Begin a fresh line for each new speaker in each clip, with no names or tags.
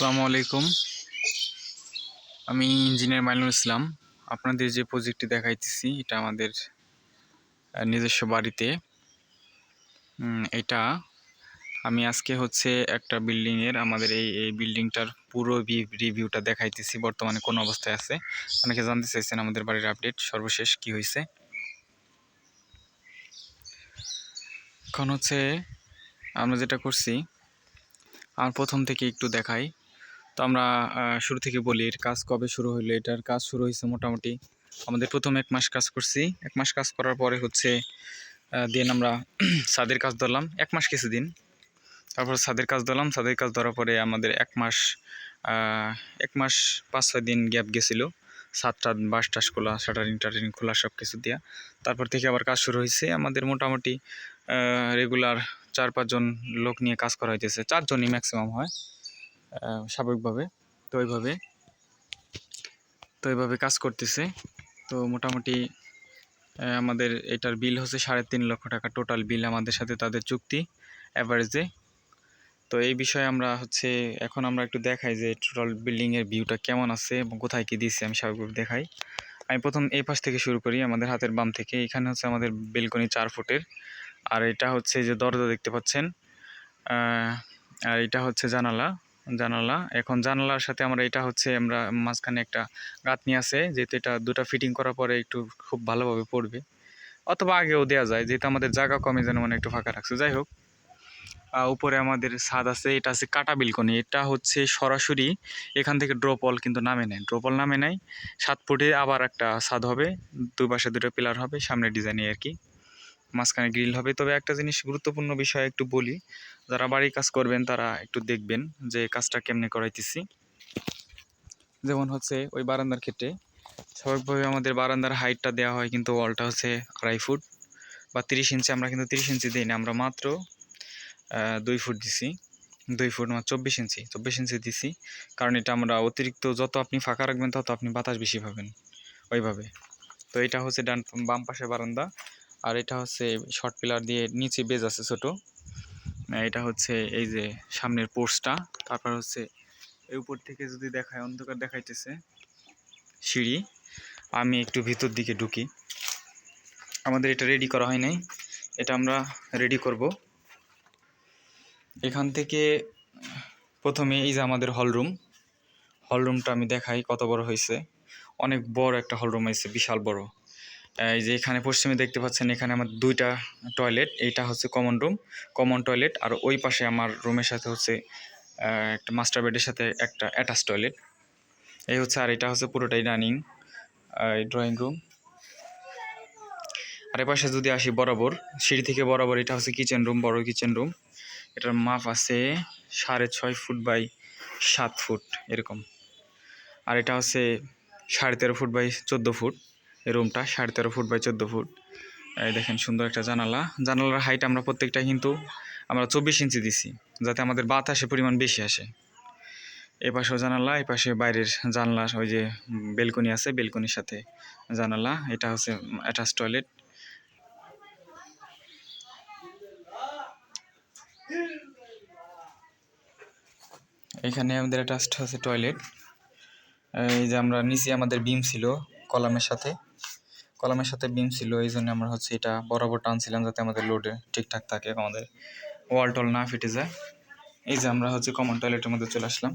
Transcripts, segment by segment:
আসসালামু আলাইকুম। আমি ইঞ্জিনিয়ার মাইনুল ইসলাম। আপনাদের যে প্রজেক্টটি দেখাইতেছি, এটা আমাদের নিজস্ব বাড়িতে। এটা আমি আজকে হচ্ছে একটা বিল্ডিংয়ের, আমাদের এই এই বিল্ডিংটার পুরো রিভিউটা দেখাইতেছি, বর্তমানে কোন অবস্থায় আছে। অনেকে জানতে চাইছেন আমাদের বাড়ির আপডেট, সর্বশেষ কি হয়েছে এখন হচ্ছে আমরা যেটা করছি, আর প্রথম থেকে একটু দেখাই। তো আমরা শুরু থেকে বলি, এর কাজ কবে শুরু হলো এটার কাজ শুরু হয়েছে মোটামুটি আমাদের প্রথম এক মাস কাজ করছি। এক মাস কাজ করার পরে হচ্ছে দিন আমরা ছাদের কাজ ধরলাম। এক মাস কিছুদিন। তারপর ছাদের কাজ ধরলাম। ছাদের কাজ ধরার পরে আমাদের এক মাস এক মাস পাঁচ ছয় দিন গ্যাপ গেছিল। সাত টাত বাস টাস খোলা, শাটারিং টাটারিং খোলা সব কিছু দেওয়া তারপর থেকে আবার কাজ শুরু হয়েছে আমাদের মোটামুটি রেগুলার চার পাঁচজন লোক নিয়ে কাজ করা হইতেছে। চারজনই ম্যাক্সিমাম হয়। স্বাভাবিকভাবে তো ওইভাবে তো এইভাবে কাজ করতেছে। তো মোটামুটি আমাদের এটার বিল হচ্ছে সাড়ে তিন লক্ষ টাকা টোটাল বিল আমাদের সাথে তাদের চুক্তি অ্যাভারেজে তো এই বিষয়ে আমরা হচ্ছে, এখন আমরা একটু দেখাই যে টোটাল বিল্ডিংয়ের ভিউটা কেমন আছে এবং কোথায় কী দিয়েছি আমি স্বাভাবিকভাবে দেখাই। আমি প্রথম এই পাশ থেকে শুরু করি, আমাদের হাতের বাম থেকে। এখানে হচ্ছে আমাদের বেলকনি চার ফুটের। আর এটা হচ্ছে যে দরজা দেখতে পাচ্ছেন আর এটা হচ্ছে জানালা। জানালা। এখন জানালার সাথে আমরা এটা হচ্ছে আমরা মাঝখানে একটা গাঁথনি আছে, যেহেতু এটা দুটো ফিটিং করার পরে একটু খুব ভালোভাবে পড়বে। অথবা আগেও দেওয়া যায়, যেহেতু আমাদের জায়গা কমে যেন মানে একটু ফাঁকা রাখছে। যাই হোক উপরে আমাদের ছাদ আছে, এটা আছে কাটা বিলকনি। এটা হচ্ছে সরাসরি এখান থেকে ড্রপল কিন্তু নামে নেয় ড্রপল নামে নেয় সাত ফুটে আবার একটা ছাদ হবে, দুই পাশে দুটো পিলার হবে সামনে ডিজাইনে আর কি। মাঝখানে গ্রিল হবে। তবে একটা জিনিস গুরুত্বপূর্ণ বিষয় একটু বলি। যারা বাড়ির কাজ করবেন, তারা একটু দেখবেন যে কাজটা কেমনে করাইতেছি। যেমন হচ্ছে ওই বারান্দার ক্ষেত্রে স্বাভাবিকভাবে আমাদের বারান্দার হাইটটা দেওয়া হয় কিন্তু ওয়ালটা হচ্ছে আড়াই ফুট বা তিরিশ ইঞ্চি। আমরা কিন্তু তিরিশ ইঞ্চি দিই না, আমরা মাত্র দুই ফুট দিছি। দুই ফুট মানে চব্বিশ ইঞ্চি চব্বিশ ইঞ্চি দিছি। কারণ এটা আমরা অতিরিক্ত যত আপনি ফাঁকা রাখবেন, তত আপনি বাতাস বেশি পাবেন। ওইভাবে। তো এটা হচ্ছে ডান, বাম পাশে বারান্দা। আর এটা হচ্ছে শর্ট পিলার দিয়ে নিচে বেজ আছে ছোট। এটা হচ্ছে এই যে সামনের পোর্সটা তারপর হচ্ছে এই উপর থেকে যদি দেখায়, অন্ধকার দেখাইতেছে সিঁড়ি। আমি একটু ভিতর দিকে ঢুকি। আমাদের এটা রেডি করা হয় নাই, এটা আমরা রেডি করব। এখান থেকে প্রথমে এই যে আমাদের হলরুম হলরুমটা আমি দেখাই কত বড় হয়েছে। অনেক বড় একটা হলরুম হয়েছে, বিশাল বড়। এই যে এখানে পশ্চিমে দেখতে পাচ্ছেন, এখানে আমার দুইটা টয়লেট এইটা হচ্ছে কমন রুম কমন টয়লেট আর ওই পাশে আমার রুমের সাথে হচ্ছে একটা মাস্টার বেডের সাথে একটা অ্যাটাচ টয়লেট এই হচ্ছে, আর এটা হচ্ছে পুরোটাই রানিং ড্রয়িং রুম আর এ পাশে যদি আসি বরাবর, সিঁড়ি থেকে বরাবর এটা হচ্ছে কিচেন রুম বড় কিচেন রুম এটার মাপ আছে সাড়ে ছয় ফুট বাই সাত ফুট, এরকম। আর এটা হচ্ছে সাড়ে তেরো ফুট বাই চোদ্দ ফুট। রুমটা সাড়ে তেরো ফুট বাই চোদ্দ ফুট। এই দেখেন সুন্দর একটা জানালা। জানালার হাইট আমরা প্রত্যেকটা কিন্তু আমরা চব্বিশ ইঞ্চি দিছি, যাতে আমাদের বাতাসের পরিমাণ বেশি আসে। এ পাশেও জানালা এই পাশে বাইরের জানলা, ওই যে বেলকনি আছে, বেলকনির সাথে জানালা। এটা হচ্ছে অ্যাটাচ টয়লেট এখানে আমাদের অ্যাটাচড আছে টয়লেট এই যে আমরা নিচে আমাদের বিম ছিল, কলামের সাথে। কলামের সাথে বিম ছিল এই জন্য আমরা হচ্ছে এটা বরাবর টানছিলাম যাতে আমাদের লোডে ঠিকঠাক থাকে, আমাদের ওয়াল টল না ফেটে যায়। এই যে আমরা হচ্ছে কমন টয়লেটের মধ্যে চলে আসলাম।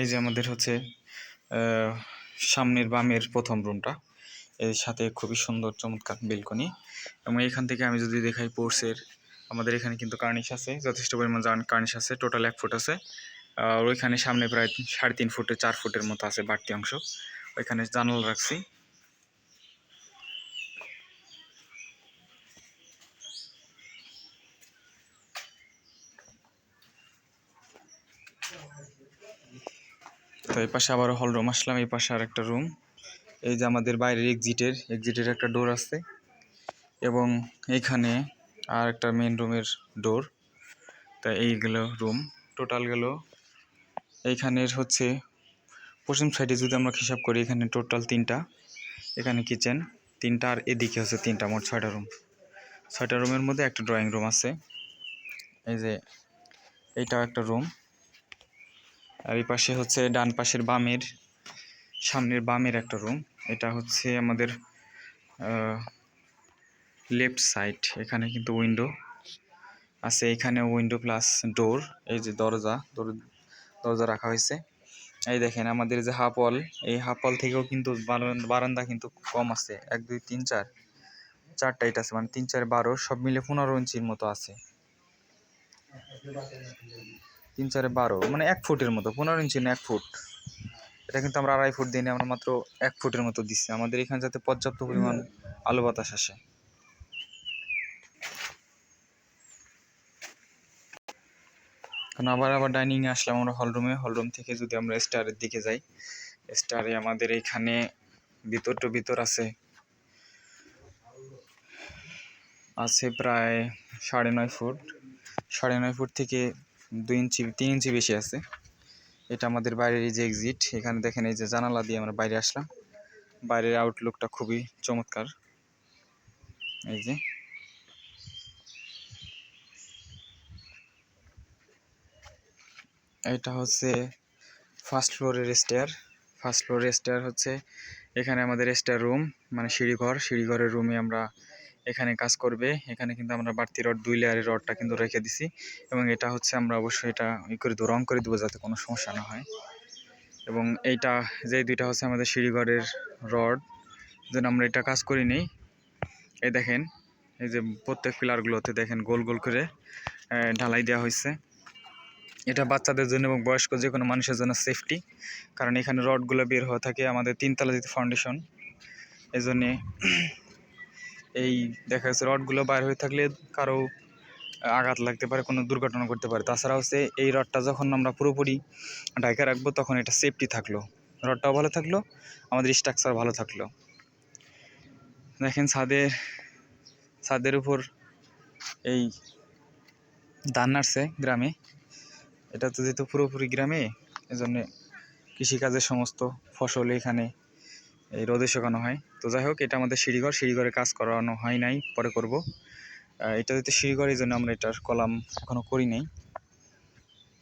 এই যে আমাদের হচ্ছে সামনের বামের প্রথম রুমটা এর সাথে খুবই সুন্দর, চমৎকার বেলকনি এবং এখান থেকে আমি যদি দেখাই পোর্সের আমাদের এখানে কিন্তু কার্নিশ আছে, যথেষ্ট পরিমাণ কার্নিশ আছে, টোটাল এক ফুট আছে। আর ওইখানে সামনে প্রায় সাড়ে তিন ফুটে চার ফুটের মতো আছে বাড়তি অংশ। ওইখানে জানালা রাখছি। তো এই পাশে আবারও হল রুম, আসলাম এই পাশে আর একটা রুম। এই যে আমাদের বাইরের এক্সিটের এক্সিটের একটা ডোর আছে। এবং এইখানে আর একটা মেন রুমের ডোর তা এইগুলো রুম টোটাল গেল এইখানের হচ্ছে, পশ্চিম সাইডে যদি আমরা হিসাব করি, এখানে টোটাল তিনটা, এখানে কিচেন তিনটা আর এদিকে হচ্ছে তিনটা, মোট ছয়টা রুম ছয়টা রুমের মধ্যে একটা ড্রয়িং রুম আছে। এই যে এইটাও একটা রুম আর এই পাশে হচ্ছে ডান পাশের বামের, সামনের বামের একটা রুম এটা হচ্ছে আমাদের লেফট সাইড এখানে কিন্তু উইন্ডো আছে, এখানে উইন্ডো প্লাস ডোর এই যে দরজা, দর- দরজা রাখা হয়েছে। এই দেখেন আমাদের যে হাফ ওয়াল এই হাফ ওয়াল থেকেও কিন্তু বারান- বারান্দা কিন্তু কম আছে, এক, দুই, তিন, চার, চারটা এটা আছে মানে তিন, চার, বারো, সব মিলে পনেরো ইঞ্চির মতো আছে। তিন, চারে, বারো মানে এক ফুটের মতো, পনেরো ইঞ্চি না এক ফুট। এটা কিন্তু আমরা আড়াই ফুট দিই আমরা মাত্র এক ফুটের মতো দিচ্ছি আমাদের এখানে যাতে পর্যাপ্ত পরিমাণ আলো বাতাস আসে। কারণ আবার আবার ডাইনিংয়ে আসলাম আমরা হলরুমে হলরুম থেকে যদি আমরা স্টারের দিকে যাই স্টারে আমাদের এইখানে ভিতর তো ভিতর আছে আছে প্রায় সাড়ে নয় ফুট। সাড়ে নয় ফুট থেকে দুই ইঞ্চি, তিন ইঞ্চি বেশি আছে। এটা আমাদের বাইরের যে এক্সিট এখানে দেখেন এই যে জানালা দিয়ে আমরা বাইরে আসলাম। বাইরের আউটলুকটা খুবই চমৎকার। এই যে। এটা হচ্ছে ফার্স্ট ফ্লোরের স্টেয়ার ফার্স্ট ফ্লোরের স্টেয়ার হচ্ছে এখানে আমাদের স্টেয়ার রুম মানে সিঁড়িঘর। সিঁড়িঘরের রুমে আমরা এখানে কাজ করবে। এখানে কিন্তু আমরা বাড়তি রড, দুই লেয়ারের রডটা কিন্তু রেখে দিছি। এবং এটা হচ্ছে আমরা অবশ্যই এটা ই করে দেবো, রং করে দেবো যাতে কোনো সমস্যা না হয়। এবং এইটা, যে দুইটা হচ্ছে আমাদের সিঁড়িঘরের রড। যেন আমরা এটা কাজ করি নেই। এই দেখেন, এই যে প্রত্যেক পিলারগুলোতে দেখেন গোল গোল করে ঢালাই দেওয়া হয়েছে এটা বাচ্চাদের জন্য এবং বয়স্ক যে কোনো মানুষের জন্য সেফটি কারণ এখানে রডগুলো বের হয়ে থাকে আমাদের তিনতলা যেহেতু ফাউন্ডেশন এই জন্যে এই দেখা যাচ্ছে রডগুলো বাইর হয়ে থাকলে কারও আঘাত লাগতে পারে, কোনো দুর্ঘটনা করতে পারে। তাছাড়া হচ্ছে এই রডটা যখন আমরা পুরোপুরি ঢাকা রাখব তখন এটা সেফটি থাকল। রডটাও ভালো থাকল, আমাদের স্ট্রাকচার ভালো থাকল। দেখেন ছাদের ছাদের উপর এই ধান গ্রামে। এটা তো যেহেতু পুরোপুরি গ্রামে, এজন্য কৃষিকাজের সমস্ত ফসল এখানে এই রোদে শুকানো হয়। তো যাই হোক, এটা আমাদের সিঁড়িঘর, সিঁড়িঘরে কাজ করানো হয় নাই, পরে করব। এটা যেহেতু সিঁড়িঘর, এই জন্য আমরা এটার কলাম এখনও করি নাই।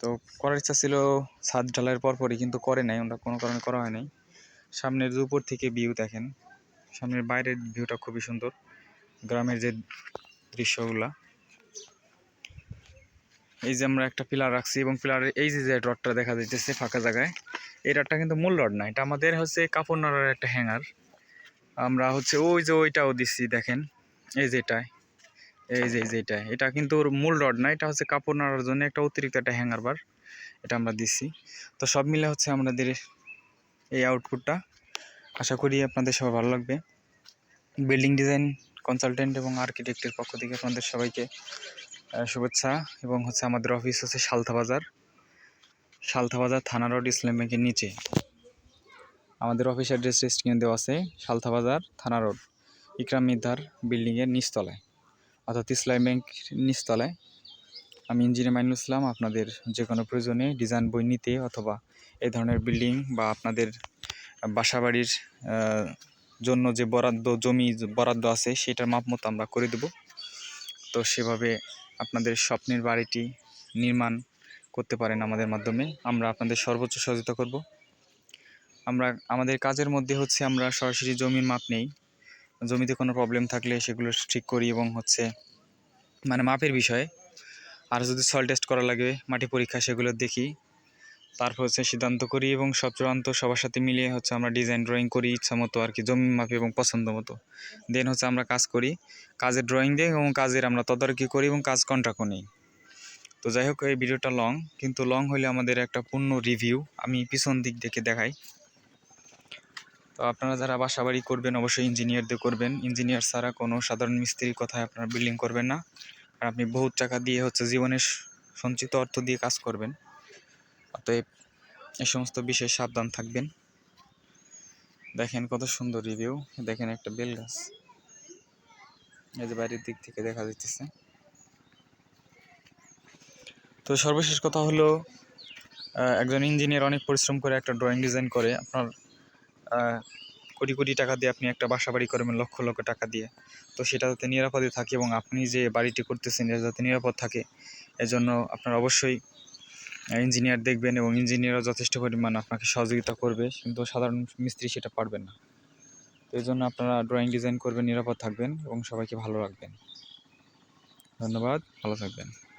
তো করার ইচ্ছা ছিল ছাদ ঢালাইয়ের পরপরই, কিন্তু করে নাই আমরা কোনো কারণে করা হয় নাই। সামনের যে উপর থেকে ভিউ দেখেন, সামনের বাইরের ভিউটা খুবই সুন্দর। গ্রামের যে দৃশ্যগুলা এই যে আমরা একটা পিলার রাখছি এবং পিলারের এই যে যে রডটা দেখা যাইতেছে ফাঁকা জায়গায়, এই রডটা কিন্তু মূল রড না, এটা আমাদের হচ্ছে কাপড় নাড়ার একটা হ্যাঙ্গার আমরা হচ্ছে ওই যে ওইটাও দিচ্ছি, দেখেন, এই যেটায় এই যে, এই যেটা এটা কিন্তু ওর মূল রড না, এটা হচ্ছে কাপড় নাড়ার জন্য একটা অতিরিক্ত একটা হ্যাঙ্গার বার এটা আমরা দিচ্ছি। তো সব মিলে হচ্ছে আমাদের এই আউটপুটটা আশা করি আপনাদের সবার ভালো লাগবে। বিল্ডিং ডিজাইন কনসালটেন্ট এবং আর্কিটেক্টের পক্ষ থেকে আপনাদের সবাইকে শুভেচ্ছা এবং হচ্ছে আমাদের অফিস হচ্ছে সালথা বাজার। সালথা বাজার থানা রোড, ইসলাম ব্যাংকের নিচে। আমাদের অফিস অ্যাড্রেস স্ক্রিনে দেওয়া আছে, সালথা বাজার থানা রোড, ইকরাম মিদ্দার বিল্ডিংয়ের নিচতলায়। অর্থাৎ ইসলাম ব্যাংক নিচতলায়। আমি ইঞ্জিনিয়ার মাইনুল ইসলাম, আপনাদের যে কোনো প্রয়োজনে ডিজাইন বই নিতে অথবা এই ধরনের বিল্ডিং বা আপনাদের বাসাবাড়ির জন্য যে বরাদ্দ, জমি বরাদ্দ আছে, সেটার মাপ মতো আমরা করে দেব। তো সেভাবে আপনাদের স্বপ্নের বাড়িটি নির্মাণ করতে পারেন আমাদের মাধ্যমে। আমরা আপনাদের সর্বোচ্চ সহযোগিতা করব। আমরা, আমাদের কাজের মধ্যে হচ্ছে আমরা সরাসরি জমির মাপ নেই। জমিতে কোনো প্রবলেম থাকলে সেগুলো ঠিক করি এবং হচ্ছে মানে মাপের বিষয়ে। আর যদি সল টেস্ট করা লাগে, মাটি পরীক্ষা সেগুলো দেখি। তারপর হচ্ছে সিদ্ধান্ত করি এবং সব চূড়ান্ত সবার সাথে মিলিয়ে হচ্ছে আমরা ডিজাইন ড্রয়িং করি ইচ্ছা মতো আর কি, জমি মাপে এবং পছন্দ মতো। দেন হচ্ছে আমরা কাজ করি, কাজের ড্রয়িং দিই এবং কাজের আমরা তদারকি করি এবং কাজ কন্ট্রাক্টও নিই। তো যাই হোক, এই ভিডিওটা লং কিন্তু লং হলে আমাদের একটা পূর্ণ রিভিউ আমি পিছন দিক দেখে দেখাই। তো আপনারা যারা বাসা বাড়ি করবেন, অবশ্যই ইঞ্জিনিয়ার দিয়ে করবেন। ইঞ্জিনিয়ার ছাড়া কোনো সাধারণ মিস্ত্রির কথায় আপনারা বিল্ডিং করবেন না। আর আপনি বহুত টাকা দিয়ে হচ্ছে জীবনের সঞ্চিত অর্থ দিয়ে কাজ করবেন। অতএব এই সমস্ত বিষয়ে সাবধান থাকবেন। দেখেন কত সুন্দর রিভিউ দেখেন একটা বেল গাছ। এই যে দিক থেকে দেখা যাইতেছে। তো সর্বশেষ কথা হলো একজন ইঞ্জিনিয়ার অনেক পরিশ্রম করে একটা ড্রয়িং ডিজাইন করে। আপনার কোটি কোটি টাকা দিয়ে আপনি একটা বাসা বাড়ি করবেন, লক্ষ লক্ষ টাকা দিয়ে। তো সেটা যাতে নিরাপদে থাকে এবং আপনি যে বাড়িটি করতেছেন, এটা যাতে নিরাপদ থাকে, এজন্য আপনার অবশ্যই ইঞ্জিনিয়ার দেখবেন এবং ইঞ্জিনিয়ারও যথেষ্ট পরিমাণ আপনাকে সহযোগিতা করবে, কিন্তু সাধারণ মিস্ত্রি সেটা পারবেন না। তো এই জন্য আপনারা ড্রয়িং ডিজাইন করবেন, নিরাপদ থাকবেন এবং সবাইকে ভালো রাখবেন। ধন্যবাদ, ভালো থাকবেন।